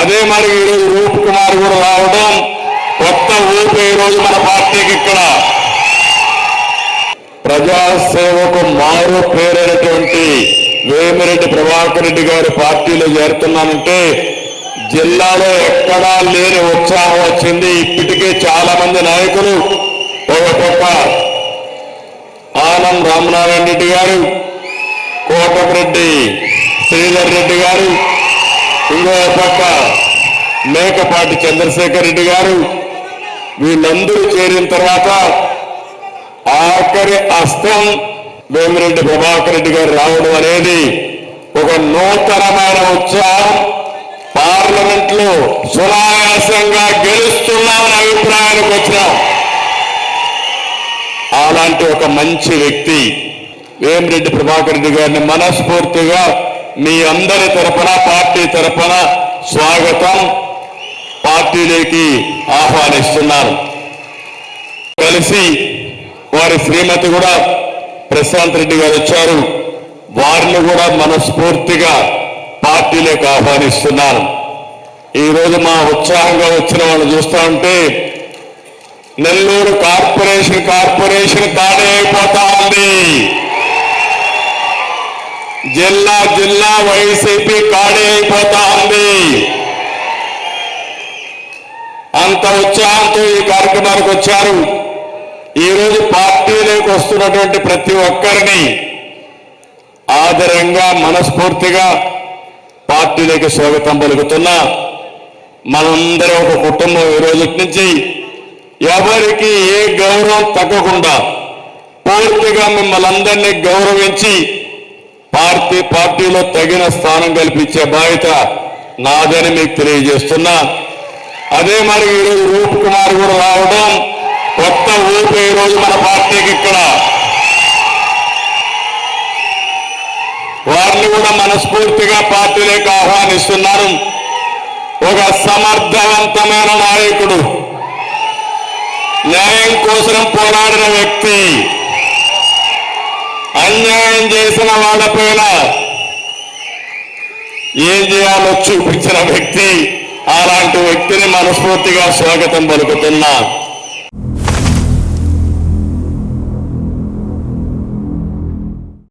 అదే మరి ఈరోజు రూప్ కుమార్ కూడా రావడం కొత్త ఊపు ఈరోజు రోజు మన పార్టీకి ఇక్కడ. ప్రజాసేవకు మారు పేరైనటువంటి వేమిరెడ్డి ప్రభాకర్ రెడ్డి గారి పార్టీలో చేరుతున్నానంటే జిల్లాలో ఎక్కడా లేని ఉత్సాహం వచ్చింది. ఇప్పటికే చాలా మంది నాయకులు ఒక గొప్ప ఆనం రామనారాయణ రెడ్డి గారు కోటపరెడ్డి శ్రీధర్ రెడ్డి గారు ఇంకో పక్క మేకపాటి చంద్రశేఖర్ రెడ్డి గారు వీళ్ళందరూ చేరిన తర్వాత ఆఖరి అస్తం వేమిరెడ్డి ప్రభాకర్ రెడ్డి గారు రావడం అనేది ఒక నూతనమైన ఉత్సాహం. పార్లమెంట్లో సునాయాసంగా గెలుస్తున్నామని అభిప్రాయానికి వచ్చినాం. అలాంటి ఒక మంచి వ్యక్తి వేమిరెడ్డి ప్రభాకర్ రెడ్డి గారిని మనస్ఫూర్తిగా మీ అందరి తరపున పార్టీ తరపున స్వాగతం. పార్టీలోకి ఆహ్వానిస్తున్నారు కలిసి వారి శ్రీమతి కూడా ప్రశాంత్ రెడ్డి గారు వచ్చారు. వారిని కూడా మనస్ఫూర్తిగా పార్టీలోకి ఆహ్వానిస్తున్నారు ఈరోజు మా ఉత్సాహంగా వచ్చిన వాళ్ళు చూస్తా ఉంటే నెల్లూరు కార్పొరేషన్ కార్పొరేషన్ తానే అయిపోతా ఉంది. జిల్లా జిల్లా వైసీపీ కాడే అయిపోతా ఉంది అంత ఉత్సాహంతో ఈ కార్యక్రమానికి వచ్చారు. ఈ రోజు పార్టీలోకి వస్తున్నటువంటి ప్రతి ఒక్కరిని ఆదరంగా మనస్ఫూర్తిగా పార్టీలోకి స్వాగతం పలుకుతున్నా మనందరం ఒక కుటుంబం ఈ రోజు నుంచి ఎవరికి ఏ గౌరవం తగ్గకుండా పూర్తిగా మిమ్మల్ని అందరినీ గౌరవించి పార్టీ పార్టీలో తగిన స్థానం కల్పించే బాధ్యత నాదని మీకు తెలియజేస్తున్నా. అదే మరి ఈరోజు రూప్ కుమార్ కూడా రావడం కొత్త ఊపు ఈ రోజు మన పార్టీకి ఇక్కడ. వారిని కూడా మనస్ఫూర్తిగా పార్టీలోకి ఆహ్వానిస్తున్నారు. ఒక సమర్థవంతమైన నాయకుడు. న్యాయం కోసం పోరాడిన వ్యక్తి. అన్యాయం చేసిన వాళ్ళపైన ఏం చేయాలో చూపించిన వ్యక్తి అలాంటి వ్యక్తిని మనస్ఫూర్తిగా స్వాగతం పలుకుతున్నా.